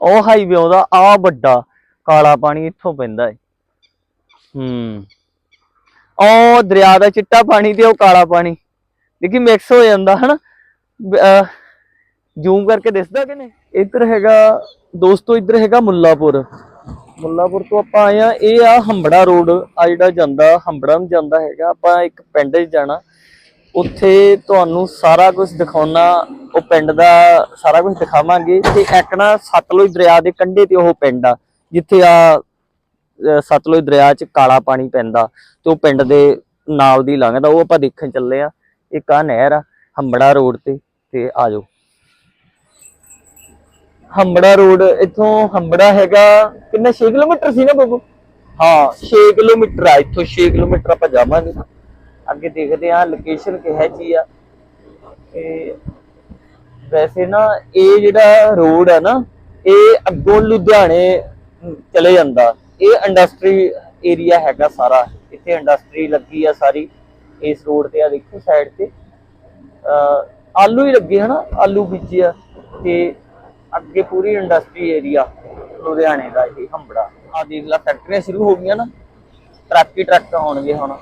ਉਹ ਹਾਈਵੇ ਆਉਂਦਾ ਆ ਵੱਡਾ ਕਾਲਾ ਪਾਣੀ ਇੱਥੋਂ ਪੈਂਦਾ ਹੈ ਹੂੰ। ਉਹ ਦਰਿਆ ਦਾ ਚਿੱਟਾ ਪਾਣੀ ਤੇ ਉਹ ਕਾਲਾ ਪਾਣੀ। ਦੇਖੀ ਮਿਕਸ ਹੋ ਜਾਂਦਾ, ਹਨਾ? ਜ਼ੂਮ ਕਰਕੇ ਦਿਸਦਾ ਕਿ ਨਹੀਂ? ਇੱਧਰ ਹੈਗਾ, ਦੋਸਤੋ, ਇੱਧਰ ਹੈਗਾ ਮੁੱਲਾਪੁਰ। ਮੁੱਲਾਪੁਰ ਤੋਂ ਆਪਾਂ ਆਏ ਆ ਇਹ ਆ ਹੰਬੜਾ ਰੋਡ, ਆ ਜਿਹੜਾ ਜਾਂਦਾ ਹੰਬੜਾ ਨੂੰ ਜਾਂਦਾ ਹੈਗਾ। ਆਪਾਂ ਇੱਕ ਪਿੰਡ 'ਚ ਜਾਣਾ। ਉੱਥੇ ਤੁਹਾਨੂੰ ਸਾਰਾ ਕੁਝ ਦਿਖਾਉਣਾ ਉਹ ਪਿੰਡ ਦਾ ਸਾਰਾ ਕੁਝ ਦਿਖਾਵਾਂਗੇ ਤੇ ਇੱਕ ਨਾ ਸਤਲੁਜ ਦਰਿਆ ਦੇ ਕੰਢੇ ਤੇ ਉਹ ਪਿੰਡ ਆ, ਜਿੱਥੇ ਆ ਸਤਲੁਜ ਦਰਿਆ 'ਚ ਕਾਲਾ ਪਾਣੀ ਪੈਂਦਾ ਤੇ ਉਹ ਪਿੰਡ ਦੇ ਨਾਲ ਦੀ ਲੰਘਦਾ, ਉਹ ਆਪਾਂ ਦੇਖਣ ਚੱਲੇ ਆ। ਇੱਕ ਆ ਨਹਿਰ ਆ, ਹੰਬੜਾ ਰੋਡ ਤੇ ਤੇ ਆ ਹੰਬੜਾ ਰੋਡ, ਇੱਥੋਂ ਹੰਬੜਾ ਹੈਗਾ ਕਿੰਨਾ 6 ਕਿਲੋਮੀਟਰ ਸੀ ਨਾ ਬੱਬੂ? ਹਾਂ 6 ਕਿਲੋਮੀਟਰ ਆ, ਇੱਥੋਂ 6 ਕਿਲੋਮੀਟਰ ਆਪਾਂ ਜਾਵਾਂਗੇ। ਅੱਗੇ ਦੇਖਦੇ ਆ ਲੋਕੇਸ਼ਨ ਕਿਹੋ ਜੀ ਆ। ਤੇ ਵੈਸੇ ਨਾ ਇਹ ਜਿਹੜਾ ਰੋਡ ਆ ਨਾ, ਇਹ ਅੱਗੋਂ ਲੁਧਿਆਣੇ ਚਲੇ ਜਾਂਦਾ। ਇਹ ਇੰਡਸਟਰੀ ਏਰੀਆ ਹੈਗਾ ਸਾਰਾ। ਇੱਥੇ ਇੰਡਸਟਰੀ ਲੱਗੀ ਆ ਸਾਰੀ ਇਸ ਰੋਡ ਤੇ। ਆ ਦੇਖੋ ਸਾਈਡ ਤੇ। ਆਲੂ ਹੀ ਲੱਗੇ ਹਨਾ, ਆਲੂ ਬੀਜੇ ਆ। ਤੇ ਅੱਗੇ ਪੂਰੀ ਇੰਡਸਟਰੀ ਏਰੀਆ ਲੁਧਿਆਣੇ ਦਾ ਇਹ ਹੰਬੜਾ। ਆ ਦੇਖ ਲੈ ਫੈਕਟਰੀਆਂ ਸ਼ੁਰੂ ਹੋ ਗਈਆਂ ਨਾ। ਟਰੱਕ ਹੀ ਟਰੱਕ ਹੋਣਗੇ ਹੁਣ।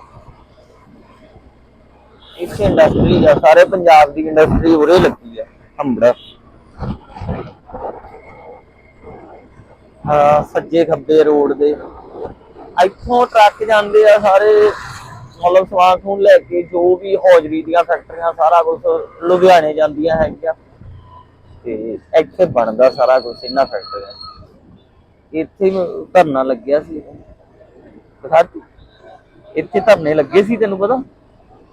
ਇੱਥੇ ਇੰਡਸਟਰੀ ਆ, ਸਾਰੇ ਪੰਜਾਬ ਦੀ ਇੰਡਸਟਰੀ ਉਰੇ ਲੱਗੀ ਆ। ਹੰਬੜਾ। ਹਾਂ, ਸੱਜੇ ਖੱਬੇ ਰੋਡ ਦੇ। ਇੱਥੋਂ ਟਰੱਕ ਜਾਂਦੇ ਆ ਸਾਰੇ, ਮਤਲਬ ਸਮਾਨ ਸਮੂਨ ਲੈ ਕੇ, ਜੋ ਵੀ ਹੌਜਰੀ ਦੀਆਂ ਫੈਕਟਰੀਆਂ, ਸਾਰਾ ਕੁਝ ਲੁਧਿਆਣੇ ਜਾਂਦੀਆਂ ਹੈਗੀਆਂ। ਤੇ ਇੱਥੇ ਬਣਦਾ ਸਾਰਾ ਕੁਝ ਇਹਨਾਂ ਫੈਕਟਰੀਆਂ 'ਚ। ਇੱਥੇ ਧਰਨਾ ਲੱਗਿਆ ਸੀ। ਦਿਖਾਤੀ। ਇੱਥੇ ਧਰਨੇ ਲੱਗੇ ਸੀ, ਤੈਨੂੰ ਪਤਾ?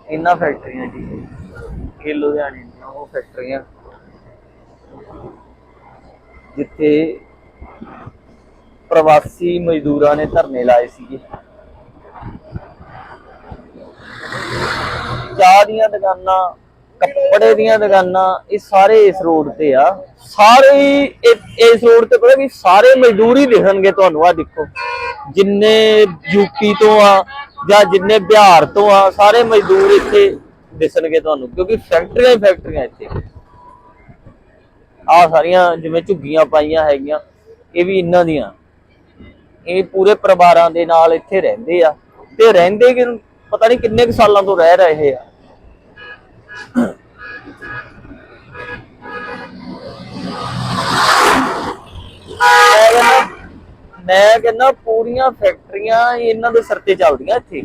ਇਹਨਾਂ ਫੈਕਟਰੀਆਂ 'ਚ ਇਹ ਲੁਧਿਆਣੇ ਦੀਆਂ ਉਹ ਫੈਕਟਰੀਆਂ। ਜਿੱਥੇ ਪ੍ਰਵਾਸੀ ਮਜ਼ਦੂਰਾਂ ਨੇ ਧਰਨੇ ਲਾਏ ਸੀਗੇ। ਚਾਹ ਦੀਆਂ ਦੁਕਾਨਾਂ, ਕੱਪੜੇ ਦੀਆਂ ਦੁਕਾਨਾਂ, ਇਹ ਸਾਰੇ ਇਸ ਰੋਡ ਤੇ ਆ। ਸਾਰੇ ਇਸ ਰੋਡ ਤੇ ਪਤਾ ਕੀ, ਸਾਰੇ ਮਜ਼ਦੂਰ ਹੀ ਦਿਖਣਗੇ ਤੁਹਾਨੂੰ ਆ ਦੇਖੋ। ਜਿੰਨੇ ਯੂਪੀ ਤੋਂ ਆ, ਜਾਂ ਜਿੰਨੇ ਬਿਹਾਰ ਤੋਂ ਆ, ਸਾਰੇ ਮਜ਼ਦੂਰ ਇੱਥੇ ਦਿਸਣਗੇ ਤੁਹਾਨੂੰ, ਕਿਉਂਕਿ ਫੈਕਟਰੀਆਂ ਹੀ ਫੈਕਟਰੀਆਂ ਇੱਥੇ। ਆ ਸਾਰੀਆਂ ਜਿਵੇਂ ਝੁੱਗੀਆਂ ਪਾਈਆਂ ਹੈਗੀਆਂ, ਇਹ ਵੀ ਇਹਨਾਂ ਦੀਆਂ। ਇਹ ਪੂਰੇ ਪਰਿਵਾਰਾਂ ਦੇ ਨਾਲ ਇੱਥੇ ਰਹਿੰਦੇ ਆ। ਤੇ ਰਹਿੰਦੇ ਕਿ ਪਤਾ ਨਹੀਂ ਕਿੰਨੇ ਕੁ ਸਾਲਾਂ ਤੋਂ ਰਹਿ ਰਹੇ ਆ। ਮੈਂ ਕਹਿੰਦਾ ਮੈਂ ਕਹਿੰਦਾ ਪੂਰੀਆਂ ਫੈਕਟਰੀਆਂ ਇਹਨਾਂ ਦੇ ਸਿਰ ਤੇ ਚੱਲਦੀਆਂ ਇੱਥੇ।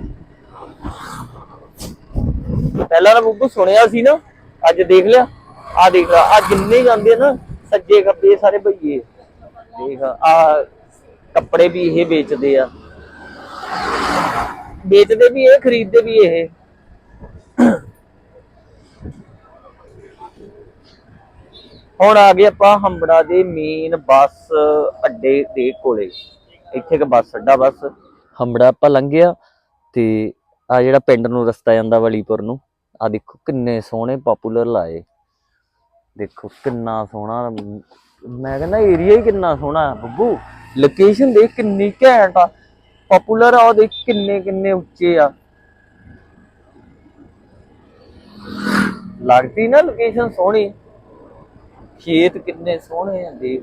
ਪਹਿਲਾਂ ਤਾਂ ਬੁੱਬੂ ਸੁਣਿਆ ਸੀ ਨਾ, ਅੱਜ ਦੇਖ ਲਿਆ। ਆ ਦੇਖ, ਆ ਜਿੰਨੇ ਜਾਂਦੇ ਨਾ, ਸੱਜੇ ਖੱਬੇ ਸਾਰੇ ਭਈਏ ਦੇਖ, ਆ ਕੱਪੜੇ ਵੀ ਇਹ ਵੇਚਦੇ ਆ। ਵੇਚਦੇ ਵੀ ਇਹ, ਖਰੀਦਦੇ ਵੀ ਇਹ। ਹੁਣ ਆ ਗਏ ਆਪਾਂ ਹੰਬੜਾ ਦੇ ਮੇਨ ਬੱਸ ਅੱਡੇ ਦੇ ਕੋਲੇ। ਇੱਥੇ ਇੱਕ ਬੱਸ, ਅੱਡਾ ਬੱਸ। ਹੰਬੜਾ ਆਪਾਂ ਲੰਘਿਆ ਤੇ ਆ ਜਿਹੜਾ ਪਿੰਡ ਨੂੰ ਰਸਤਾ ਜਾਂਦਾ, ਵਲੀਪੁਰ ਨੂੰ। ਆ ਦੇਖੋ ਕਿੰਨੇ ਸੋਹਣੇ ਪਪੂਲਰ ਲਾਏ। ਦੇਖੋ ਕਿੰਨਾ ਸੋਹਣਾ, ਮੈਂ ਕਹਿੰਦਾ ਏਰੀਆ ਹੀ ਕਿੰਨਾ ਸੋਹਣਾ ਬੱਬੂ। ਲੋਕੇਸ਼ਨ ਦੇਖ ਕਿੰਨੀ ਘੈਂਟ ਆ। ਪਪੂਲਰ ਆ, ਉਹ ਦੇਖ ਕਿੰਨੇ ਕਿੰਨੇ ਉੱਚੇ ਆ। ਲੱਗਦੀ ਨਾ ਲੋਕੇਸ਼ਨ ਸੋਹਣੀ। ਖੇਤ ਕਿੰਨੇ ਸੋਹਣੇ ਆ, ਦੇਖ।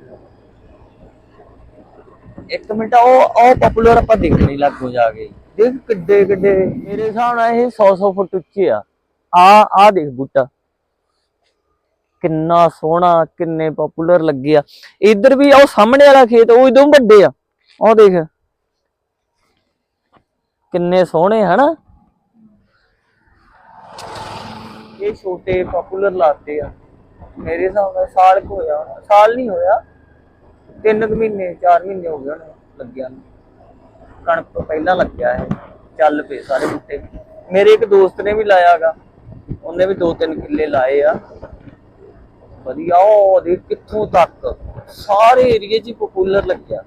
ਇੱਕ ਮਿੰਟ, ਉਹ ਉਹ ਪਪੂਲਰ ਆਪਾਂ ਦੇਖਣੀ ਲੱਗੋ ਜਾ ਕੇ। ਦੇਖ ਕਿੱਡੇ ਕਿੱਡੇ, ਮੇਰੇ ਹਿਸਾਬ ਨਾਲ ਇਹ 100 100 ਫੁੱਟ ਉੱਚੇ ਆ। ਆ ਆ ਦੇਖ ਬੂਟਾ। ਕਿੰਨਾ ਸੋਹਣਾ, ਕਿੰਨੇ ਪਪੂਲਰ ਲੱਗੇ ਆ। ਇੱਧਰ ਵੀ ਉਹ ਸਾਹਮਣੇ ਵਾਲਾ ਖੇਤ, ਉਹ ਇਦੋਂ ਵੱਡੇ ਆ। ਉਹ ਦੇਖ। ਕਿੰਨੇ ਸੋਹਣੇ, ਹਨਾ? ਇਹ ਛੋਟੇ ਪਪੂਲਰ ਲਾਤੇ ਆ। ਮੇਰੇ ਹਿਸਾਬ ਨਾਲ ਸਾਲ ਕੁ ਹੋਇਆ ਹੋਣਾ। ਸਾਲ ਨਹੀਂ ਹੋਇਆ। ਤਿੰਨ ਕੁ ਮਹੀਨੇ 4 ਮਹੀਨੇ ਹੋ ਗਏ ਹੋਣੇ ਲੱਗਿਆ ਨੂੰ। ਕਣਕ ਤੋਂ ਪਹਿਲਾਂ ਲੱਗਿਆ ਹੈ ਚੱਲ ਪਏ ਸਾਰੇ ਬੂਟੇ। ਮੇਰੇ ਇੱਕ ਦੋਸਤ ਨੇ ਵੀ ਲਾਇਆਗਾ ਉਹਨੇ ਵੀ ਦੋ ਤਿੰਨ ਕਿੱਲੇ ਲਾਏ ਆ। ਵਧੀਆ, ਉਹ ਦੇਖ ਕਿੱਥੋਂ ਤੱਕ। ਸਾਰੇ ਏਰੀਏ 'ਚ ਪਪੂਲਰ ਲੱਗਿਆ।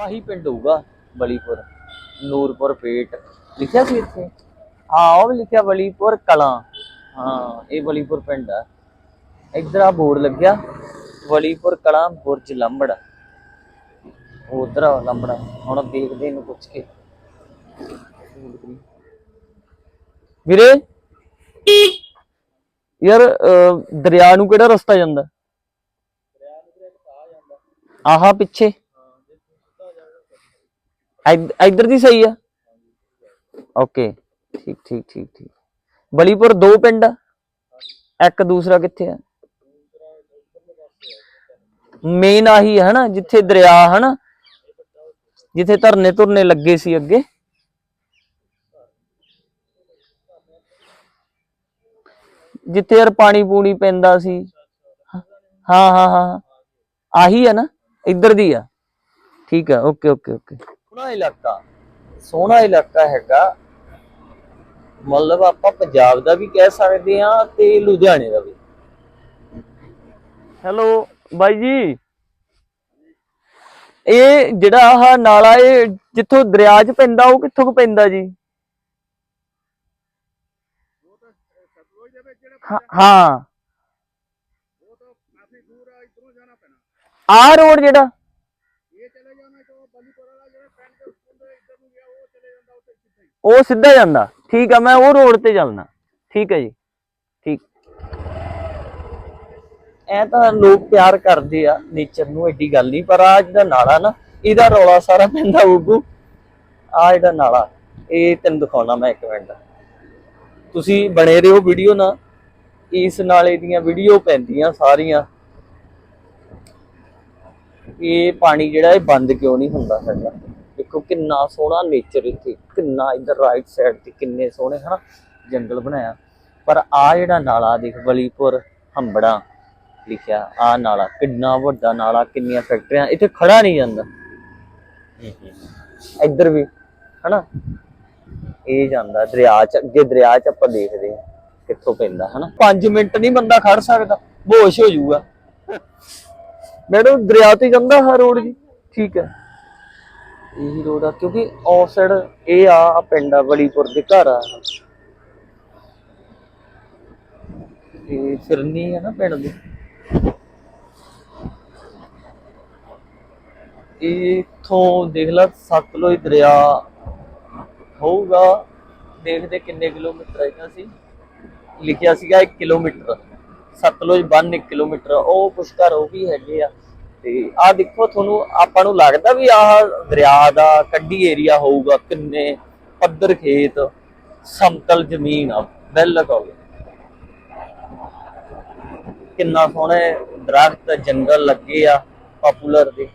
ਆਹੀ ਪਿੰਡ ਹੋਊਗਾ, ਬਲੀਪੁਰ, ਨੂਰਪੁਰ ਪੇਟ। ਲਿਖਿਆ ਸੀ ਇੱਥੇ? ਹਾਂ, ਉਹ ਵੀ ਲਿਖਿਆ, ਬਲੀਪੁਰ ਕਲਾਂ। ਹਾਂ, ਇਹ ਬਲੀਪੁਰ ਪਿੰਡ ਆ। ਇੱਧਰ ਆ ਬੋਰਡ ਲੱਗਿਆ, ਬਲੀਪੁਰ ਕਲਾਂ ਬੁਰਜ ਲੰਬੜ। ਉਧਰ ਲੰਬੜਾ, ਹੁਣ ਦੇਖਦੇ ਇਹਨੂੰ ਪੁੱਛ ਕੇ। ਵੀਰੇ? ਯਾਰ ਦਰਿਆ ਨੂੰ ਕਿਹੜਾ ਰਸਤਾ ਜਾਂਦਾ? ਆਹਾ, ਪਿੱਛੇ। ਇਧ- ਇੱਧਰ ਦੀ ਸਹੀ ਆ। ਓਕੇ। ਠੀਕ ਠੀਕ ਠੀਕ ਠੀਕ। ਬਲੀਪੁਰ ਦੋ ਪਿੰਡ ਆ। ਇੱਕ ਦੂਸਰਾ ਕਿੱਥੇ ਆ? ਮੇਨ ਆਹੀ ਹੈ ਨਾ ਜਿੱਥੇ ਦਰਿਆ ਹੈ ਨਾ ਜਿੱਥੇ ਧਰਨੇ ਧੁਰਨੇ ਲੱਗੇ ਸੀ ਅੱਗੇ। ਜਿੱਥੇ ਯਾਰ ਪਾਣੀ ਪੂਣੀ ਪੈਂਦਾ ਸੀ। ਹਾਂ ਹਾਂ ਹਾਂ ਆਹੀ ਹੈ ਨਾ ਇੱਧਰ ਦੀ ਆ। ਠੀਕ ਆ ਓਕੇ ਓਕੇ ਓਕੇ। ਸੋਹਣਾ ਇਲਾਕਾ ਸੋਹਣਾ ਇਲਾਕਾ ਹੈਗਾ। ਮਤਲਬ ਆਪਾਂ ਪੰਜਾਬ ਦਾ ਵੀ ਕਹਿ ਸਕਦੇ ਆ ਤੇ ਲੁਧਿਆਣੇ ਦਾ ਵੀ। ਹੈਲੋ ਬਾਈ ਜੀ। ਇਹ ਜਿਹੜਾ ਆਹ ਨਾਲਾ ਇਹ ਜਿੱਥੋਂ ਦਰਿਆ 'ਚ ਪੈਂਦਾ ਉਹ ਕਿੱਥੋਂ ਕੁ ਪੈਂਦਾ ਜੀ? ਹਾਂ- ਹਾਂ। ਆ ਰੋਡ ਜਿਹੜਾ। ਉਹ ਸਿੱਧਾ ਜਾਂਦਾ। ਠੀਕ ਆ, ਮੈਂ ਉਹ ਰੋਡ ਤੇ ਚੱਲਣਾ ਠੀਕ ਹੈ ਜੀ। ਠੀਕ। ਐ ਤਾਂ ਲੋਕ ਪਿਆਰ ਕਰਦੇ ਆ ਨੇਚਰ ਨੂੰ ਐਡੀ ਗੱਲ ਨਹੀਂ, ਪਰ ਆ ਜਿਹੜਾ ਨਾਲਾ ਨਾ, ਇਹਦਾ ਰੌਲਾ ਸਾਰਾ ਪੈਂਦਾ ਉਗੂ ਆ ਜਿਹੜਾ ਨਾਲਾ, ਇਹ ਤੈਨੂੰ ਦਿਖਾਉਣਾ ਮੈਂ ਇੱਕ ਮਿੰਟ। ਤੁਸੀਂ ਬਣੇ ਰਹੋ ਵੀਡੀਓ ਨਾ ਇਸ ਨਾਲੇ ਦੀਆਂ ਵੀਡੀਓ ਪੈਂਦੀਆਂ ਸਾਰੀਆਂ। ਇਹ ਪਾਣੀ ਜਿਹੜਾ ਇਹ ਬੰਦ ਕਿਉਂ ਨਹੀਂ ਹੁੰਦਾ ਹੈਗਾ? ਦੇਖੋ ਕਿੰਨਾ ਸੋਹਣਾ ਨੇਚਰ ਇੱਥੇ, ਕਿੰਨਾ ਇਧਰ ਰਾਈਟ ਸਾਈਡ ਤੇ ਕਿੰਨੇ ਸੋਹਣੇ ਹਨਾ ਜੰਗਲ ਬਣਾਇਆ। ਪਰ ਆ ਜਿਹੜਾ ਨਾਲਾ ਦੇਖ, ਬਲੀਪੁਰ ਹੰਬੜਾ ਲਿਖਿਆ ਆ ਨਾਲਾ ਕਿੰਨਾ ਵੱਡਾ ਨਾਲਾ, ਕਿੰਨੀਆਂ ਫੈਕਟਰੀਆਂ ਇੱਥੇ ਖੜਾ ਨਹੀਂ ਜਾਂਦਾ। ਇੱਧਰ ਵੀ ਹਨਾ, ਇਹ ਜਾਂਦਾ, ਦਰਿਆ ਚ, ਅੱਗੇ ਦਰਿਆ ਚ ਆਪਾਂ ਦੇਖਦੇ ਹਾਂ। ਕਿੱਥੋਂ ਪੈਂਦਾ ਹਨਾ? 5 ਮਿੰਟ ਨਹੀਂ ਬੰਦਾ ਖੜ ਸਕਦਾ ਬੇਹੋਸ਼ ਹੋ ਜਾਊਗਾ। ਮੈਡਮ ਦਰਿਆ ਤੇ ਜਾਂਦਾ ਹਾਂ ਰੋਡ ਜੀ ਠੀਕ ਹੈ। ਇਹੀ ਰੋਡ ਆ ਕਿਉਂਕਿ ਆਫ ਸਾਈਡ ਇਹ ਆ ਪਿੰਡ ਆ ਬਲੀਪੁਰ ਦੇ ਘਰ ਆ। ਇਹ ਫਿਰਨੀ ਹੈ ਨਾ ਪਿੰਡ ਦੀ। ਇੱਥੋਂ ਦੇਖ ਲਾ ਸਤਲੁਜ ਦਰਿਆ ਹੋਊਗਾ। ਦੇਖਦੇ ਕਿੰਨੇ ਕਿਲੋਮੀਟਰ ਹੈਗਾ ਸੀ। ਲਿਖਿਆ ਸੀਗਾ 1 ਕਿਲੋਮੀਟਰ, ਸਤਲੁਜ ਬੰਨ 1 ਕਿਲੋਮੀਟਰ, ਉਹ ਪੁਸ਼ਕਰ ਉਹ ਵੀ ਹੈਗੇ ਆ। ਤੇ ਆ ਦੇਖੋ ਤੁਹਾਨੂੰ, ਆਪਾਂ ਨੂੰ ਲੱਗਦਾ ਵੀ ਆਹ ਦਰਿਆ ਦਾ ਕੱਢੀ ਏਰੀਆ ਹੋਊਗਾ, ਕਿੰਨੇ ਪੱਧਰ ਖੇਤ, ਸਮਤਲ ਜ਼ਮੀਨ ਆ, ਬਿਲਕੁਲ। ਕਿੰਨਾ ਸੋਹਣੇ ਦਰਖਤ, ਜੰਗਲ ਲੱਗੇ ਆ ਪਪੂਲਰ ਦੇ।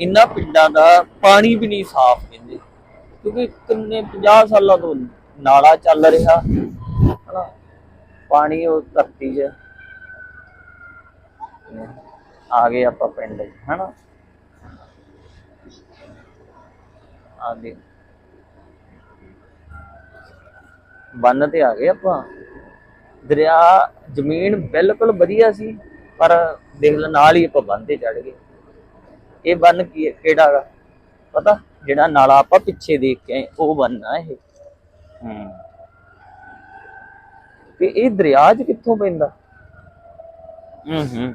ਇਹਨਾਂ ਪਿੰਡਾਂ ਦਾ ਪਾਣੀ ਵੀ ਨਹੀਂ ਸਾਫ਼, ਕਹਿੰਦੇ। ਕਿਉਂਕਿ ਕਿੰਨੇ 50 ਸਾਲਾਂ ਤੋਂ ਨਾਲਾ ਚੱਲ ਰਿਹਾ ਹਨਾ? ਪਾਣੀ ਉਹ ਧਰਤੀ 'ਚ। ਆ ਗਏ ਆਪਾਂ ਪਿੰਡ। 'ਚ ਹਨਾ? ਆ ਗਏ। ਬੰਨ ਤੇ ਆ ਗਏ ਆਪਾਂ। ਦਰਿਆ, ਜ਼ਮੀਨ ਬਿਲਕੁਲ ਵਧੀਆ ਸੀ, ਪਰ ਦੇਖ ਲੈ ਨਾਲ ਹੀ ਆਪਾਂ ਬੰਨ ਤੇ ਚੜ ਗਏ। ਇਹ ਬੰਨ ਕੀ ਹੈ? ਕਿਹੜਾ ਗਾ? ਪਤਾ? ਜਿਹੜਾ ਨਾਲਾ ਆਪਾਂ ਪਿੱਛੇ ਦੇਖ ਕੇ ਆਏ, ਉਹ ਬੰਨ ਆ ਇਹ। ਹੂੰ। ਤੇ ਇਹ ਦਰਿਆ 'ਚ ਕਿੱਥੋਂ ਪੈਂਦਾ? ਹੂੰ ਹੂੰ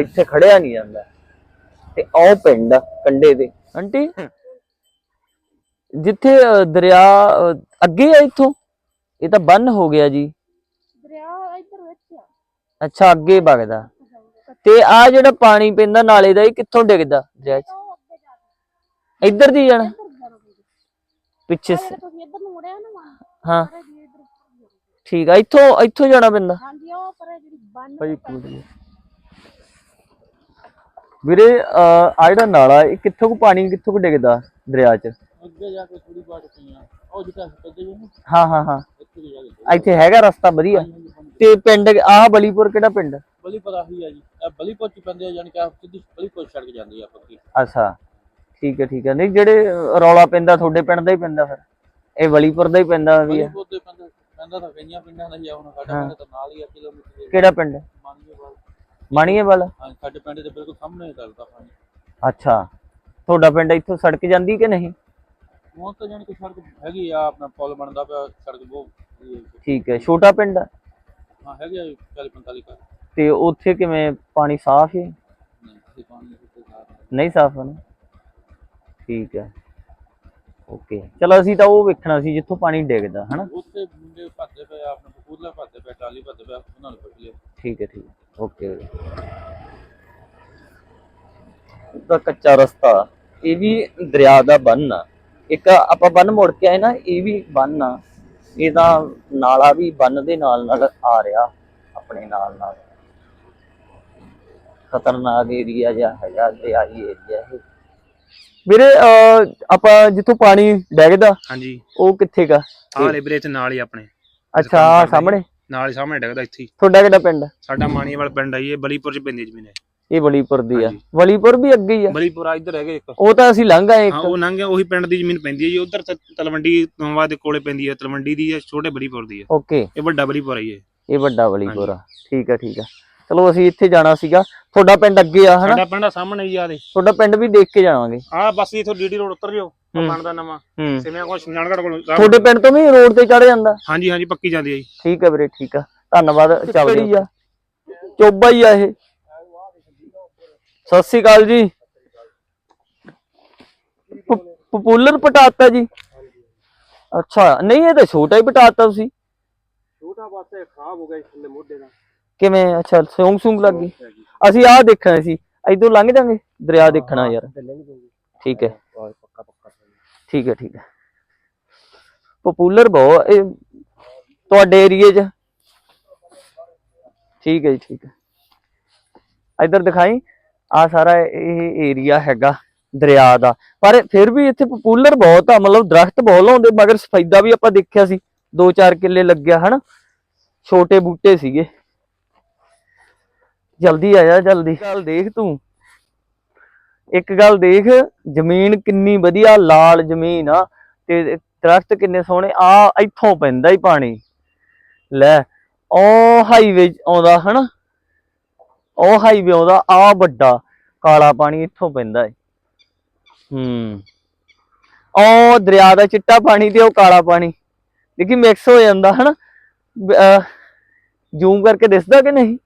ਇੱਥੇ ਖੜਿਆ ਨਹੀਂ ਜਾਂਦਾ। ਤੇ ਉਹ ਪਿੰਡ ਕੰਡੇ ਦੇ ਆਂਟੀ? ਜਿੱਥੇ ਦਰਿਆ ਅੱਗੇ ਆ ਇੱਥੋਂ? ਇਹ ਤਾਂ ਬੰਨ ਹੋ ਗਿਆ ਜੀ। ਦਰਿਆ ਇੱਧਰ ਵਿੱਚ ਆ। ਅੱਛਾ ਅੱਗੇ ਵਗਦਾ। ਤੇ ਆ ਜਿਹੜਾ ਪਾਣੀ ਪੈਂਦਾ ਨਾਲੇ ਦਾ ਇਹ ਕਿੱਥੋਂ ਡਿੱਗਦਾ ਦਰਿਆ 'ਚ? ਕੇ? ਇੱਧਰ ਦੀ ਜਾਣਾ। ਪਿੱਛੇ ਸ- ਜਿਹੜੇ ਤੁਸੀਂ ਇੱਧਰ ਨੂੰ ਮੁੜਿਆ ਨਾ ਵਾ ਹਾਂ ਪਰੇ ਦੀ ਇੱਧਰ ਜਾਓਗੇ। ਠੀਕ ਆ ਇੱਥੋਂ ਇੱਥੋਂ ਜਾਣਾ ਪੈਂਦਾ। ਹਾਂਜੀ ਉਹ ਪਰੇ ਜਿਹੜੀ ਬੰਨ ਭਾਈ ਵੀਰੇ ਆ ਜਿਹੜਾ ਨਾਲਾ ਇਹ ਕਿੱਥੋਂ ਕੁ ਪਾਣੀ ਕਿੱਥੋਂ ਕੁ ਡਿੱਗਦਾ ਦਰਿਆ 'ਚ? ਅੱਗੇ ਜਾ ਕੇ ਥੋੜੀ ਬਾਟ ਪਈਆਂ। ਉਹ ਜਿੱਥੇ ਸੱਦੇ ਜੀ ਹਾਂ ਹਾਂ ਹਾਂ। ਇੱਥੇ ਦੀ ਜਾ ਕੇ ਇੱਥੇ ਹੈਗਾ ਰਸਤਾ ਵਧੀਆ। ਤੇ ਪਿੰਡ ਆਹ ਬਲੀਪੁਰ ਕਿਹੜਾ ਪਿੰਡ? ਬਲੀ ਪਤਾ ਹੀ ਆ ਜੀ। ਇਹ ਬਲੀਪੁਰ ਚ ਪੈਂਦੇ ਆ ਯਾਨੀ ਕਿ ਆਹ ਸਿੱਧੀ ਬਲੀਪੁਰ ਸੜਕ ਜਾਂਦੀ ਆ ਪੱਕੀ। ਅੱਛਾ। ਠੀਕ ਹੈ ਠੀਕ ਹੈ ਨਹੀਂ ਜਿਹੜੇ ਰੌਲਾ ਪੈਂਦਾ ਤੁਹਾਡੇ ਪਿੰਡ ਦਾ ਹੀ ਪੈਂਦਾ ਫਿਰ। ਇਹ ਬਲੀਪੁਰ ਦਾ ਹੀ ਪੈਂਦਾ ਵੀ ਆ। ਬਲੀਪੁਰ ਦੇ ਪੈਂਦਾ। ਪੈਂਦਾ ਤਾਂ ਕਈਆਂ ਪਿੰਡਾਂ ਦਾ ਹੀ ਆ ਹੁਣ ਸਾਡੇ ਪਿੰਡ ਤਾਂ ਨਾਲ ਹੀ ਆ ਕਿਲੋਮੀਟਰ ਦੇ ਕਿਹੜਾ ਪਿੰਡ? ਮਾਨੀਏਵਾਲ ਮਾਣੀਏਵਾਲ ਹਾਂ ਸਾਡੇ ਪਿੰਡ ਦੇ ਬਿਲਕੁਲ ਸਾਹਮਣੇ ਹੀ ਚੱਲਦਾ ਪਾਣੀ। ਅੱਛਾ। ਤੁਹਾਡਾ ਪਿੰਡ ਇੱਥੋਂ ਸੜਕ ਜਾਂਦੀ ਕਿ ਨਹੀਂ? ਹੁਣ ਤਾਂ ਯਾਨੀ ਕਿ ਸੜਕ ਹੈਗੀ ਆ ਆਪਣਾ ਪੁਲ ਬਣਦਾ ਪਿਆ ਸੜਕ ਬਹੁਤ। ਠੀਕ ਹੈ ਛੋਟਾ ਪਿੰਡ ਆ? ਹਾਂ ਹੈਗੀ ਆ 40 45 ਘਰ। ਤੇ ਉੱਥੇ ਕਿਵੇਂ ਪਾਣੀ ਸਾਫ਼ ਹੈ? ਨਹੀਂ ਪਾਣੀ ਸਾਫ਼ ਹੈ। ਨਹੀਂ ਸਾਫ਼ ਹੈ ਨਾ ਠੀਕ ਹੈ। ਓਕੇ। ਚਲੋ ਅਸੀਂ ਤਾਂ ਉਹ ਵੇਖਣਾ ਸੀ ਜਿੱਥੋਂ ਪਾਣੀ ਡਿੱਗਦਾ ਹਨਾ? ਉੱਥੇ ਮੁੰਡੇ ਭੱਜਦੇ ਪਏ ਆਪਣਾ ਬਕੂਰਲਾ ਭੱਜਦੇ ਪਏ ਟਾਲੀ ਭੱਜਦੇ ਪਏ ਉਹਨਾਂ ਨੂੰ ਪੁੱਛ ਲਿਆ। ਠੀਕ ਹੈ ਠੀਕ ਹੈ। ਓਕੇ। ਦਾ ਕੱਚਾ ਰਸਤਾ। ਇਹ ਵੀ ਦਰਿਆ ਦਾ ਬੰਨ ਆ। ਇੱਕ ਆਪਾਂ ਬੰਨ ਮੁੜ ਕੇ ਆਏ ਨਾ ਇਹ ਵੀ ਬੰਨ ਆ। ਇਹਦਾ ਨਾਲਾ ਵੀ ਬੰਨ ਦੇ ਨਾਲ ਨਾਲ ਆ ਰਿਹਾ ਆਪਣੇ ਨਾਲ ਨਾਲ ਖਤਰਨਾਕ ਏਰੀਆ ਜਿਹਾ ਹੈਗਾ ਦਰਿਆਈ ਏਰੀਆ ਇਹ। ਵੀਰੇ ਅਹ, ਆਪਾਂ ਜਿੱਥੋਂ ਪਾਣੀ ਡੈਗਦਾ ਹਾਂਜੀ। ਉਹ ਕਿੱਥੇ ਗਾ? ਆਹ ਲੇਬਰੇ ਚ ਨਾਲ ਹੀ ਆਪਣੇ। ਅੱਛਾ ਆਹ ਸਾਹਮਣੇ। ਨਾਲ ਹੀ ਸਾਹਮਣੇ ਡਿੱਗਦਾ ਇੱਥੇ ਹੀ। ਤੁਹਾਡਾ ਕਿਹੜਾ ਪਿੰਡ? ਸਾਡਾ ਮਾਣੀਵਾਲ ਪਿੰਡ ਆਈ ਇਹ ਬਲੀਪੁਰ ਚ ਪੈਂਦੀ ਜ਼ਮੀਨ ਹੈ ਇਹ ਵਲੀਪੁਰ ਦੀ ਆ। ਹਾਂਜੀ। ਵਲੀਪੁਰ ਵੀ ਅੱਗੇ ਹੀ ਆ? ਬਲੀਪੁਰ ਆ ਇੱਧਰ ਹੈਗੇ ਇੱਕ। ਉਹ ਤਾਂ ਅਸੀਂ ਲੰਘ ਆਏ ਹਾਂ ਉਹ ਲੰਘ ਉਹੀ ਪਿੰਡ ਦੀ ਜ਼ਮੀਨ ਪੈਂਦੀ ਹੈ ਜੀ। ਉਧਰ ਤਲਵੰਡੀ ਨਵਾਂ ਦੇ ਕੋਲੇ ਪੈਂਦੀ ਹੈ ਤਲਵੰਡੀ ਦੀ ਹੈ ਛੋਟੇ ਬਲੀਪੁਰ ਦੀ ਹੈ ਓਕੇ। ਇਹ ਵੱਡਾ ਬਲੀਪੁਰ ਹੈ ਇਹ। ਵੱਡਾ ਵਲੀਪੁਰ ਆ। ਠੀਕ ਆ ਠੀਕ ਆ। ਚਲੋ ਅਸੀਂ ਇੱਥੇ ਜਾਣਾ ਸੀਗਾ। ਤੁਹਾਡਾ ਪਿੰਡ ਅੱਗੇ ਆ ਹਨਾ? ਸਾਡਾ ਪਿੰਡ ਆ ਸਾਹਮਣੇ ਹੀ ਆ ਦੇ ਤੁਹਾਡਾ ਪਿੰਡ ਵੀ ਦੇਖ ਕੇ ਜਾਵਾਂਗੇ। ਆ ਬਸ ਇਥੋਂ ਡੀਡੀ ਰੋਡ ਉਤਰ ਜਾਓ। ਪਾਣ ਦਾ ਨਵਾਂ। ਹੂੰ। ਕੋਲ ਸ਼ਮਸ਼ਾਨਗੜ ਕੋਲ। ਤੁਹਾਡੇ ਪਿੰਡ ਤੋਂ ਵੀ ਰੋਡ ਤੇ ਚੜ ਜਾਂਦਾ? ਹਾਂਜੀ ਹਾਂਜੀ ਪੱਕੀ ਜਾਂਦੀ ਹੈ ਜੀ। ਠੀਕ ਆ ਵੀਰੇ ਠੀਕ ਆ। ਧੰਨਵਾਦ ਚੱਲਦੀ ਆ? ਚੋਬਾ ਹੀ ਆ ਇਹ। ਸਤਿ ਸ੍ਰੀ ਅਕਾਲ ਜੀ। ਪਪੂਲਰ ਪਟਾਤਾ ਜੀ। ਅੱਛਾ ਨਹੀਂ ਇਹ ਤਾਂ ਛੋਟਾ ਹੀ ਪਟਾਤਾ ਤੁਸੀਂ। ਛੋਟਾ ਪਾਸੇ ਖਰਾਬ ਹੋ ਗਿਆ ਇਸ ਥੱਲੇ ਮੋਢੇ ਦਾ ਕਿਵੇਂ? ਅੱਛਾ ਸੌਂਗ ਸੂੰਗ ਲੱਗ ਗਈ। ਅਸੀਂ ਆਹ ਦੇਖਣਾ ਸੀ। ਇਦੋਂ ਲੰਘ ਜਾਾਂਗੇ? ਦਰਿਆ ਦੇਖਣਾ ਯਾਰ। ਠੀਕ ਹੈ। ਪੱਕਾ ਪੱਕਾ ਠੀਕ ਹੈ ਠੀਕ ਹੈ। ਪਪੂਲਰ ਬਹੁਤ ਇਹ ਤੁਹਾਡੇ ਏਰੀਏ 'ਚ। ਠੀਕ ਹੈ ਜੀ ਠੀਕ ਹੈ। ਇੱਧਰ ਦਿਖਾਈ। ਆ ਸਾਰਾ ਇਹ ਏਰੀਆ ਹੈਗਾ ਦਰਿਆ ਦਾ। ਪਰ ਫਿਰ ਵੀ ਇੱਥੇ ਪਪੂਲਰ ਬਹੁਤ ਆ। ਮਤਲਬ ਦਰਖਤ ਬਹੁਤ ਲਾਉਂਦੇ ਮਗਰ ਸਫੈਦਾ ਵੀ ਆਪਾਂ ਦੇਖਿਆ ਸੀ। 2-4 ਕਿੱਲੇ ਲੱਗਿਆ ਹਨਾ? ਛੋਟੇ ਬੂਟੇ ਸੀਗੇ। ਜਲਦੀ ਆ ਜਾ, ਜਲਦੀ। ਗੱਲ ਦੇਖ ਤੂੰ। ਇੱਕ ਗੱਲ ਦੇਖ, ਜ਼ਮੀਨ ਕਿੰਨੀ ਵਧੀਆ, ਲਾਲ ਜ਼ਮੀਨ ਆ, ਤੇ ਦਰਖਤ ਕਿੰਨੇ ਸੋਹਣੇ, ਆ ਇੱਥੋਂ ਪੈਂਦਾ ਹੀ ਪਾਣੀ। ਲੈ, ਉਹ ਹਾਈਵੇ ਆਉਂਦਾ ਹਨਾ? ਉਹ ਹਾਈਵੇ ਆਉਂਦਾ, ਆ ਵੱਡਾ, ਕਾਲਾ ਪਾਣੀ ਇੱਥੋਂ ਪੈਂਦਾ ਏ। ਹੂੰ। ਉਹ ਦਰਿਆ ਦਾ ਚਿੱਟਾ ਪਾਣੀ ਤੇ ਉਹ ਕਾਲਾ ਪਾਣੀ। ਦੇਖੀ ਮਿਕਸ ਹੋ ਜਾਂਦਾ ਹਨਾ? ਜ਼ੂਮ ਕਰਕੇ ਦਿਸਦਾ ਕਿ ਨਹੀਂ?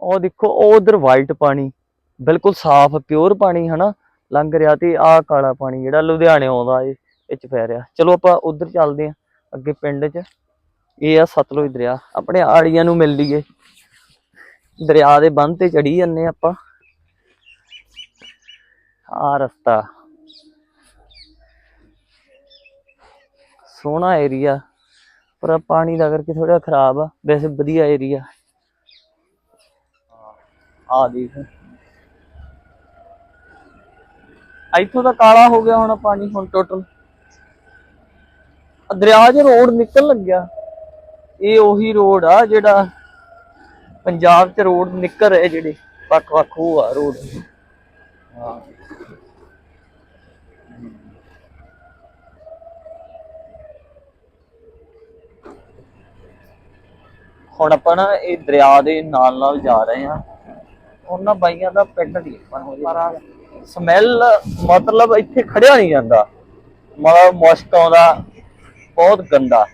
ਉਹ ਦੇਖੋ, ਉਹ ਉਧਰ ਵਾਈਟ ਪਾਣੀ, ਬਿਲਕੁਲ ਸਾਫ਼ ਪਿਓਰ ਪਾਣੀ ਹਨਾ, ਲੰਘ ਰਿਹਾ ਤੇ ਆਹ ਕਾਲਾ ਪਾਣੀ ਜਿਹੜਾ ਲੁਧਿਆਣੇ ਆਉਂਦਾ ਏ ਇਹ ਚ ਪੈ ਰਿਹਾ। ਚਲੋ ਆਪਾਂ ਉਧਰ ਚੱਲਦੇ ਆਂ ਅੱਗੇ ਪਿੰਡ 'ਚ। ਇਹ ਆ ਸਤਲੁਜ ਦਰਿਆ, ਆਪਣੇ ਆੜੀਆਂ ਨੂੰ ਮਿਲ ਲਈਏ। ਦਰਿਆ ਦੇ ਬੰਨ ਤੇ ਚੜੀ ਜੰਨੇ ਆਪਾਂ। ਆ ਰਸਤਾ। ਸੋਹਣਾ ਏਰੀਆ ਪਰ ਪਾਣੀ ਦਾ ਕਰਕੇ ਥੋੜਾ ਖਰਾਬ ਆ। ਵੈਸੇ ਵਧੀਆ ਏਰੀਆ ਆ ਦੇਖ। ਇੱਥੋਂ ਤਾਂ ਕਾਲਾ ਹੋ ਗਿਆ ਹੁਣ ਪਾਣੀ ਹੁਣ ਟੋਟਲ ਦਰਿਆ 'ਚ ਰੋਡ ਨਿਕਲ ਲੱਗਿਆ। ਇਹ ਉਹੀ ਰੋਡ ਆ ਜਿਹੜਾ ਪੰਜਾਬ 'ਚ ਰੋਡ ਨਿਕਲ ਰਹੇ ਜਿਹੜੇ ਵੱਖ ਵੱਖ ਉਹ ਆ ਰੋਡ ਹਾਂ। ਹੁਣ ਆਪਾਂ ਨਾ ਇਹ ਦਰਿਆ ਦੇ ਨਾਲ ਨਾਲ ਜਾ ਰਹੇ ਹਾਂ। ਉਹਨਾਂ ਬਾਈਆਂ ਦਾ ਪਿੰਡ ਨਹੀਂ ਆਪਾਂ ਨੂੰ ਪਰ ਸਮੈਲ ਮਤਲਬ ਇੱਥੇ ਖੜਿਆ ਨਹੀਂ ਜਾਂਦਾ। ਮਤਲਬ ਮੁਸ਼ਕ ਆਉਂਦਾ, ਬਹੁਤ ਗੰਦਾ।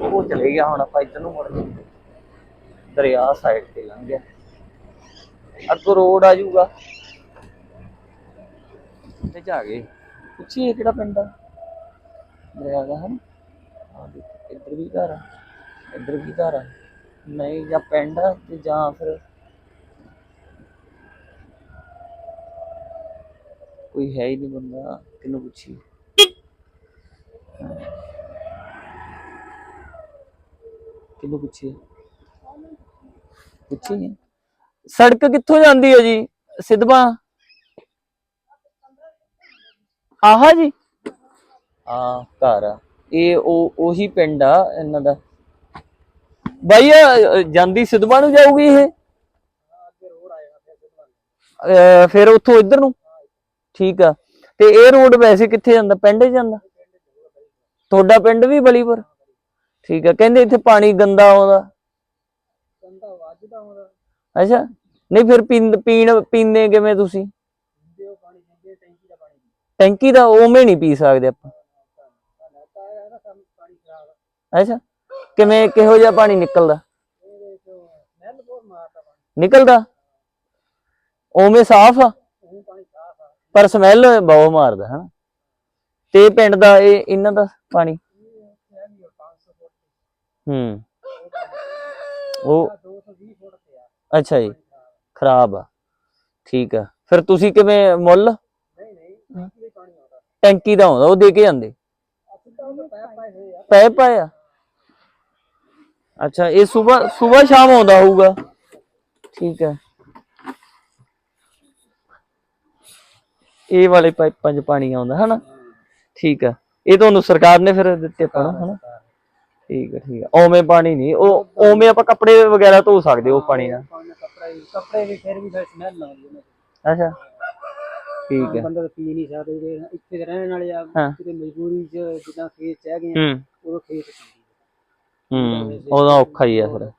ਉਹ ਚਲੇ ਗਿਆ ਹੁਣ ਆਪਾਂ ਇੱਧਰ ਨੂੰ ਮੁੜ ਕੇ। ਦਰਿਆ ਸਾਈਡ ਤੇ ਲੰਘ ਗਿਆ। ਅੱਗੋਂ ਰੋਡ ਆ ਜਾਊਗਾ। ਤੇ ਜਾ ਗਏ ਪੁੱਛੀਏ ਕਿਹੜਾ ਪਿੰਡ ਆ। ਦਰਿਆ ਦਾ ਹਨ ਆ ਦੇਖ। ਇੱਧਰ ਵੀ ਘਰ ਆ ਇੱਧਰ ਵੀ ਘਰ ਆ। ਨਹੀਂ ਜਾਂ ਪਿੰਡ ਆ ਤੇ ਜਾਂ ਫਿਰ ਕੋਈ ਹੈ ਹੀ ਨਹੀਂ ਬੰਦਾ ਕਿਹਨੂੰ ਪੁੱਛੀ ਕਿਹਨੂੰ ਪੁੱਛੀ ਪੁੱਛੀ ਨਹੀਂ ਸੜਕ ਕਿੱਥੋਂ ਜਾਂਦੀ ਹੈ ਜੀ? ਸਿੱਧਵਾ? ਆਹਾ ਜੀ। ਆ ਘਰ ਆ। ਇਹ ਉਹ ਉਹੀ ਪਿੰਡ ਆ ਇਹਨਾਂ ਦਾ। ਬਾਈ ਜਾਂਦੀ ਸਿੱਧਵਾ ਨੂੰ ਜਾਊਗੀ ਇਹ? ਫਿਰ ਉੱਥੋਂ ਇੱਧਰ ਨੂੰ? ਠੀਕ ਆ। ਤੇ ਇਹ ਰੋਡ ਵੈਸੇ ਕਿੱਥੇ ਜਾਂਦਾ? ਪਿੰਡ ਜਾਂਦਾ? ਤੁਹਾਡਾ ਪਿੰਡ ਵੀ ਬਲੀਪੁਰ? ਠੀਕ ਆ। ਕਹਿੰਦੇ ਇੱਥੇ ਪਾਣੀ ਗੰਦਾ ਆਉਂਦਾ। ਵੱਜਦਾ ਅੱਛਾ। ਨਹੀਂ ਫਿਰ ਪੀਣ ਪੀਣ ਪੀਂਦੇ ਕਿਵੇਂ ਤੁਸੀਂ? ਟੈਂਕੀ ਦਾ ਪਾਣੀ। ਟੈਂਕੀ ਦਾ ਉਵੇਂ ਨਹੀਂ ਪੀ ਸਕਦੇ ਆਪਾਂ ਤਾਂ ਆਇਆ ਨਾ ਸਾਨੂੰ ਪਾਣੀ ਖਰਾਬ ਅੱਛਾ। ਕਿਵੇਂ ਕਿਹੋ ਜਿਹਾ ਪਾਣੀ ਨਿਕਲਦਾ? ਨਿਕਲਦਾ? ਉਵੇਂ ਸਾਫ਼ ਆ? ਪਰ ਸਮੈਲ ਬਹੁਤ ਮਾਰਦਾ ਹਨਾ? ਤੇ ਪਿੰਡ ਦਾ ਇਹ ਇਹਨਾਂ ਦਾ ਪਾਣੀ? ਹੂੰ। ਉਹ ਅੱਛਾ ਜੀ ਖਰਾਬ ਆ। ਠੀਕ ਆ। ਫਿਰ ਤੁਸੀਂ ਕਿਵੇਂ ਮੁੱਲ? ਟੈਂਕੀ ਦਾ ਆਉਂਦਾ ਉਹ ਦੇ ਕੇ ਜਾਂਦੇ? ਪੈ ਪਏ ਆ? ਅੱਛਾ ਇਹ ਸਵੇਰ ਸਵੇਰ ਸ਼ਾਮ ਆਉਂਦਾ ਹੋਊਗਾ। ਠੀਕ ਹੈ। ਇਹ ਵਾਲੇ ਪਾਈਪਾਂ 'ਚ ਪਾਣੀ ਆਉਂਦਾ ਹਨਾ? ਠੀਕ ਆ ਇਹ ਤੁਹਾਨੂੰ ਸਰਕਾਰ ਨੇ ਫਿਰ ਦਿੱਤੇ ਆਪਾਂ ਨੂੰ ਹਨਾ? ਠੀਕ ਹੈ ਠੀਕ ਹੈ। ਓਵੇਂ ਪਾਣੀ ਨਹੀਂ ਉਹ ਓਵੇਂ ਆਪਾਂ ਕੱਪੜੇ ਵਗੈਰਾ ਧੋ ਸਕਦੇ ਉਹ ਪਾਣੀ ਨਾਲ। ਕੱਪੜੇ ਕੱਪੜੇ ਵੀ ਫਿਰ ਵੀ ਫਿਰ ਸਮੈਲ ਆਉਂਦੀ ਅੱਛਾ। ਠੀਕ ਹੈ। ਬੰਦਾ ਤਾਂ ਪੀ ਨਹੀਂ ਸਕਦੇ ਇੱਥੇ ਰਹਿਣ ਵਾਲੇ ਆ ਹਾਂ। ਕਿਤੇ ਮਜਬੂਰੀ 'ਚ ਜਿੱਦਾਂ ਖੇਤ 'ਚ ਹੈਗੇ ਆ ਹੂੰ। ਖੇਤ ਹੂੰ ਉਹਦਾ ਔਖਾ ਹੀ ਆ ਫਿਰ।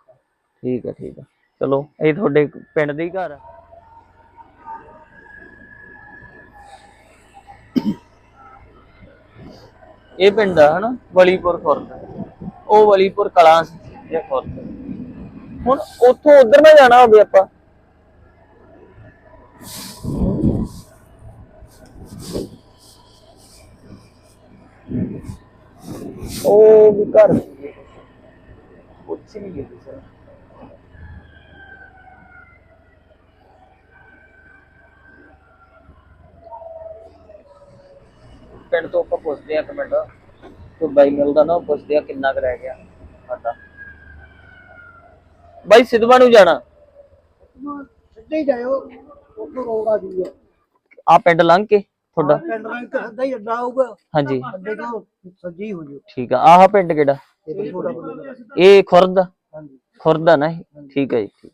ਠੀਕ ਹੈ ਠੀਕ ਹੈ ਚਲੋ ਇਹ ਤੁਹਾਡੇ ਪਿੰਡ ਦੇ ਹੀ ਘਰ ਆ? ਇਹ ਪਿੰਡ ਆ ਹਨਾ? ਵਲੀਪੁਰ ਖੁਰਦ। ਉਹ ਵਲੀਪੁਰ ਕਲਾਂ ਇਹ ਖੁਰਦ। ਹੁਣ ਉੱਥੋਂ ਉਧਰ ਨਾ ਜਾਣਾ ਹੋਵੇ ਆਪਾਂ। ਉਹ ਵੀ ਘਰ ਸੀ ਉੱਥੇ ਨਹੀਂ ਗਏ ਸਰ? ਪਿੰਡ ਤੋਂ ਆਪਾਂ ਪੁੱਛਦੇ ਆ ਇੱਕ ਮਿੰਟ। ਤੋਂ ਬਾਈ ਮਿਲਦਾ ਨਾ ਪੁੱਛਦੇ ਆ ਕਿੰਨਾ ਕੁ ਰਹਿ ਗਿਆ ਸਾਡਾ। ਬਾਈ ਸਿੱਧਵਾਂ ਨੂੰ ਜਾਣਾ। ਸਿੱਧੇ ਹੀ ਜਾਇਓ ਉੱਥੋਂ ਰੋਡ ਆ ਜੂਗਾ। ਆ ਪਿੰਡ ਲੰਘ ਕੇ ਤੁਹਾਡਾ? ਪਿੰਡ ਰੰਗ ਸਿੱਧਾ ਹੀ ਅੱਡਾ ਆਊਗਾ। ਹਾਂਜੀ। ਅੱਡੇ ਤੋਂ ਸੱਜੀ ਹੋ ਜੂ। ਠੀਕ ਆ ਆਹ ਪਿੰਡ ਕਿਹੜਾ? ਇਹ ਵੀ ਥੋੜਾ ਬੋਲਦਾ ਇਹ ਖੁਰਦ? ਹਾਂਜੀ। ਖੁਰਦ ਆ ਨਾ ਇਹ? ਠੀਕ ਹੈ ਜੀ ਠੀਕ।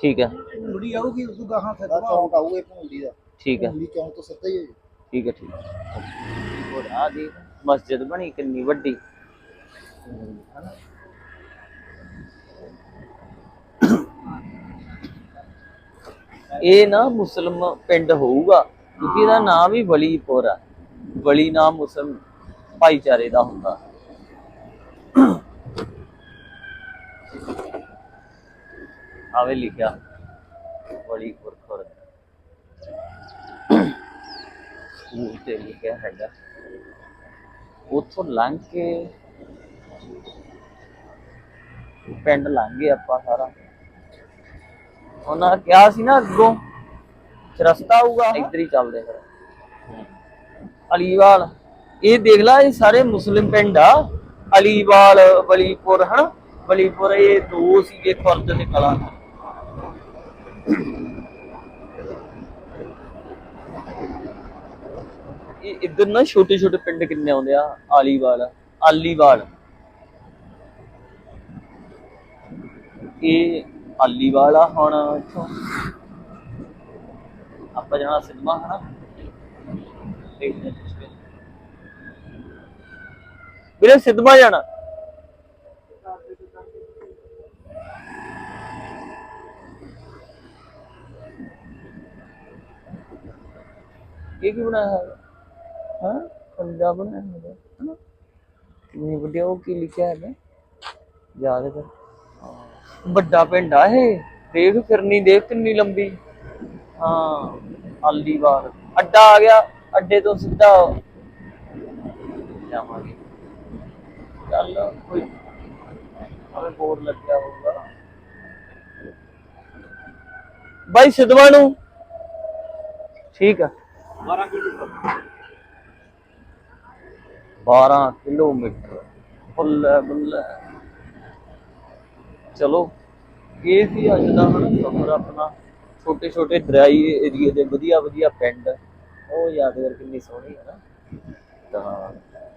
ਠੀਕ ਹੈ ਮੁੜੀ ਆਊਗੀ ਉਸ ਗਾਹਾਂ ਫਿਰ ਚੌਂਕ ਆਊਗਾ ਭੁੰਡੀ ਦਾ। ਠੀਕ ਹੈ ਭੁੰਡੀ ਚੌਂਕ ਤੋਂ ਸਿੱਧਾ ਹੀ। ਠੀਕ ਹੈ ਠੀਕ ਹੈ ਹੋਰ ਆ ਦੇਖ ਮਸਜਿਦ ਬਣੀ ਕਿੰਨੀ ਵੱਡੀ? ਇਹ ਨਾ ਮੁਸਲਮ ਪਿੰਡ ਹੋਊਗਾ ਕਿਉਂਕਿ ਇਹਦਾ ਨਾਮ ਵੀ ਵਲੀਪੁਰ ਆ। ਵਲੀ ਨਾਮ ਮੁਸਲਮ। ਭਾਈਚਾਰੇ ਦਾ ਹੁੰਦਾ। ਆਵੇ ਲਿਖਿਆ ਵਲੀਪੁਰ ਖੁਰਦ ਸਕੂਲ ਤੇ ਲਿਖਿਆ ਹੈਗਾ। ਉੱਥੋਂ ਲੰਘ ਕੇ ਪਿੰਡ ਲੰਘ ਗਏ ਆਪਾਂ ਸਾਰਾ। ਉਹਨਾਂ ਕਿਹਾ ਸੀ ਨਾ ਅੱਗੋਂ ਰਸਤਾ ਆਊਗਾ, ਇੱਧਰ ਹੀ ਚੱਲਦੇ ਫਿਰ। ਅਲੀਵਾਲ ਇਹ ਦੇਖ ਲਾ, ਇਹ ਸਾਰੇ ਮੁਸਲਿਮ ਪਿੰਡ ਆ। ਅਲੀਵਾਲ, ਬਲੀਪੁਰ, ਹਨਾ? ਬਲੀਪੁਰ ਇਹ ਦੋ ਸੀਗੇ ਖੁਰਦ ਤੇ ਕਲਾ ਇਹ ਇੱਧਰ ਨਾ ਛੋਟੇ ਛੋਟੇ ਪਿੰਡ ਕਿੰਨੇ ਆਉਂਦੇ ਆ? ਆਲੀਵਾਲ ਆਲੀਵਾਲ ਇਹ ਆਲੀਵਾਲ ਆ ਹੁਣ ਇੱਥੋਂ। ਆਪਾਂ ਜਾਣਾ ਸਿਨੇਮਾ, ਹਨਾ? ਦੇਖਦੇ ਵੀਰੇ ਸਿੱਧਵਾ ਜਾਣਾ। ਇਹ ਕੀ ਬਣਾਇਆ ਹੈ ਹਾਂ, ਪੰਜਾਬ ਬਣਾਇਆ ਹੋਇਆ ਹੈ ਕਿੰਨੀ ਵੱਡੀਆ ਉਹ ਕੀ ਲਿਖਿਆ ਹੈ? ਯਾਦ ਕਰ। ਵੱਡਾ ਪਿੰਡ ਆ ਇਹ। ਦੇਖ ਫਿਰਨੀ, ਦੇਖ ਕਿੰਨੀ ਲੰਬੀ। ਹਾਂ, ਆਲੀਵਾਲ। ਅੱਡਾ ਆ ਗਿਆ, ਅੱਡੇ ਤੋਂ ਸਿੱਧਾ ਜਾਵਾਂਗੇ। ਕੋਈ ਲੱਗਿਆ ਹੋਊਗਾ। ਬਾਈ ਸਿੱਧਵਾਂ ਨੂੰ। ਠੀਕ ਆ। 12 ਕਿਲੋਮੀਟਰ। ਬੱਲੇ ਬੱਲੇ। ਚਲੋ ਇਹ ਸੀ ਅੱਜ ਦਾ ਹਨਾ ਸਫ਼ਰ ਆਪਣਾ। ਛੋਟੇ ਛੋਟੇ ਦਰਿਆਈ ਏਰੀਏ ਦੇ ਵਧੀਆ ਵਧੀਆ ਪਿੰਡ। ਉਹ ਯਾਦਗਾਰ ਕਿੰਨੀ ਸੋਹਣੀ ਹੈ ਨਾ। ਤਾਂ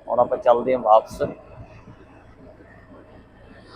ਹੁਣ ਆਪਾਂ ਚੱਲਦੇ ਹਾਂ ਵਾਪਸ।